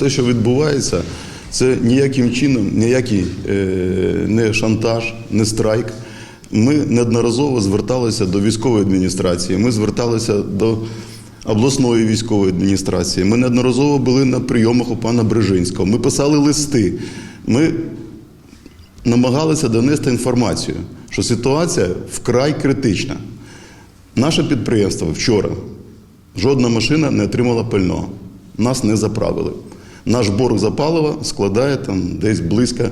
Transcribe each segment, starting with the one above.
те, що відбувається, це ніяким чином, ніякий е, не шантаж, не страйк. Ми неодноразово зверталися до військової адміністрації, ми зверталися до обласної військової адміністрації. Ми неодноразово були на прийомах у пана Брижинського. Ми писали листи. Ми намагалися донести інформацію, що ситуація вкрай критична. Наше підприємство вчора жодна машина не отримала пального. Нас не заправили. Наш борг за паливо складає там десь близько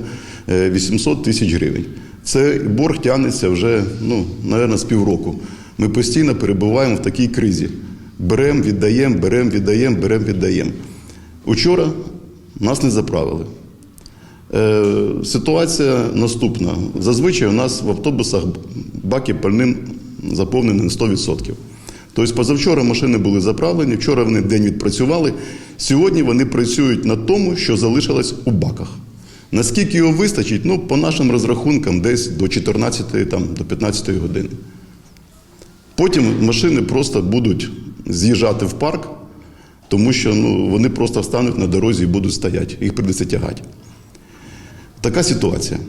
е, 800 тисяч гривень. Цей борг тягнеться вже, ну, мабуть, з півроку. Ми постійно перебуваємо в такій кризі. Беремо, віддаємо, беремо, віддаємо, беремо, віддаємо. Учора нас не заправили. Е, Ситуація наступна. Зазвичай у нас в автобусах баки пальним заповнені на 100%. Тобто позавчора машини були заправлені, вчора вони день відпрацювали. Сьогодні вони працюють на тому, що залишилось у баках. Наскільки його вистачить, ну, по нашим розрахункам, десь до 14 там, до 15 години. Потім машини просто будуть з'їжджати в парк, тому що ну, вони просто встануть на дорозі і будуть стояти. Їх прийдеться тягати. Така ситуація.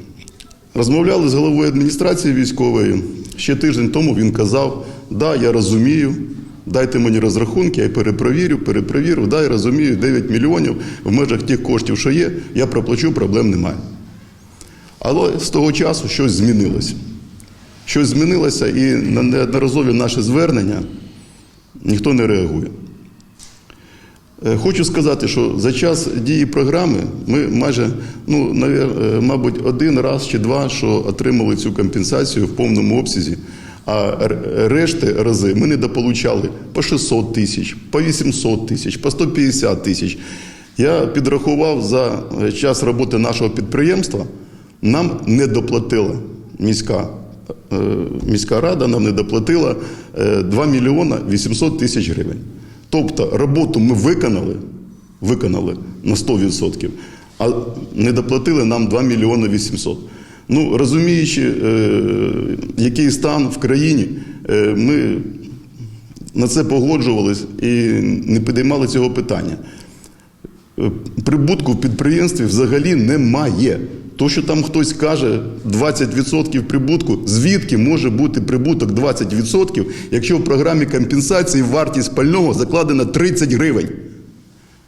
Розмовляли з головою адміністрації військової. Ще тиждень тому він казав: да, я розумію, дайте мені розрахунки, я перепровірю, перепровірю, да, я розумію, 9 мільйонів в межах тих коштів, що є, я проплачу, проблем немає. Але з того часу щось змінилося. Щось змінилося, і на неодноразові наші звернення ніхто не реагує. Е, Хочу сказати, що за час дії програми ми майже, ну, е, мабуть, один раз чи два, що отримали цю компенсацію в повному обсязі, а решти рази ми недополучали по 600 тисяч, по 800 тисяч, по 150 тисяч. Я підрахував за е, час роботи нашого підприємства, нам не доплатила міська, е, міська рада, нам не доплатила е, 2 мільйона 800 тисяч гривень. Тобто роботу ми виконали, виконали на 100%, а не доплатили нам 2 мільйони 800. Ну, розуміючи, е, який стан в країні, е, ми на це погоджувались і не підіймали цього питання. Е, Прибутку в підприємстві взагалі немає. То, що там хтось каже 20% прибутку, звідки може бути прибуток 20%, якщо в програмі компенсації вартість пального закладена 30 гривень?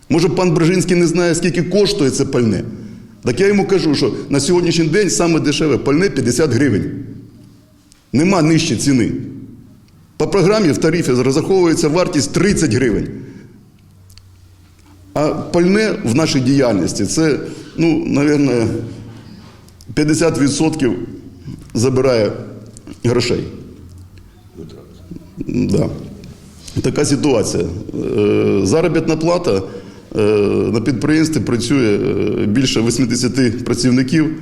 Може, пан Брижинський не знає, скільки коштує це пальне? Так я йому кажу, що на сьогоднішній день саме дешеве пальне 50 гривень. Нема нижче ціни. По програмі в тарифі розраховується вартість 30 гривень. А пальне в нашій діяльності це, ну, мабуть, 50% забирає грошей. Да. Така ситуація. Е, Заробітна плата на підприємстві працює е, більше 80 працівників.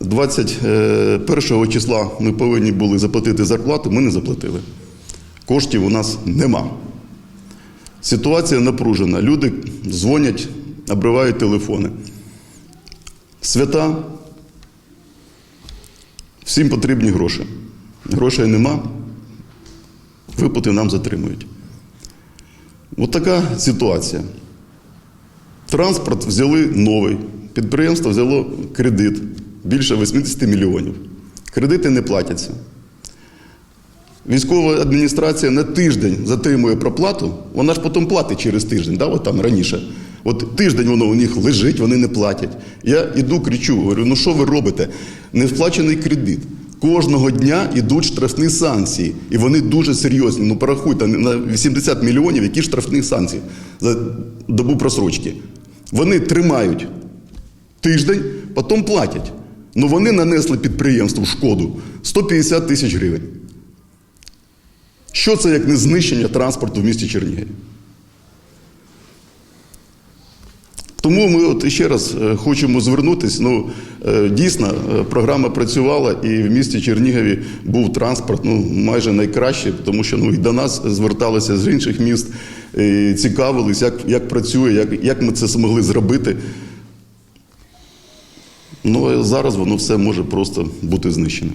21 числа ми повинні були заплатити зарплату, ми не заплатили. Коштів у нас нема. Ситуація напружена. Люди дзвонять, обривають телефони. Свята. Всім потрібні гроші. Грошей нема. Виплати нам затримують. От ситуація. Транспорт взяли новий. Підприємство взяло кредит більше 80 мільйонів. Кредити не платяться. Військова адміністрація на тиждень затримує проплату, вона ж потім платить через тиждень, да, от там раніше. От тиждень воно у них лежить, вони не платять. Я іду, кричу, говорю, ну що ви робите? Не сплачений кредит. Кожного дня йдуть штрафні санкції. І вони дуже серйозні. Ну порахуйте, на 80 мільйонів які штрафні санкції за добу просрочки. Вони тримають тиждень, потім платять. Ну вони нанесли підприємству шкоду 150 тисяч гривень. Що це як не знищення транспорту в місті Чернігів? Тому ми от ще раз е, хочемо звернутися. Ну е, дійсно, е, програма працювала, і в місті Чернігові був транспорт ну майже найкращий, тому що ну і до нас зверталися з інших міст, і цікавились, як, як працює, як, як ми це змогли зробити. Ну а зараз воно все може просто бути знищеним.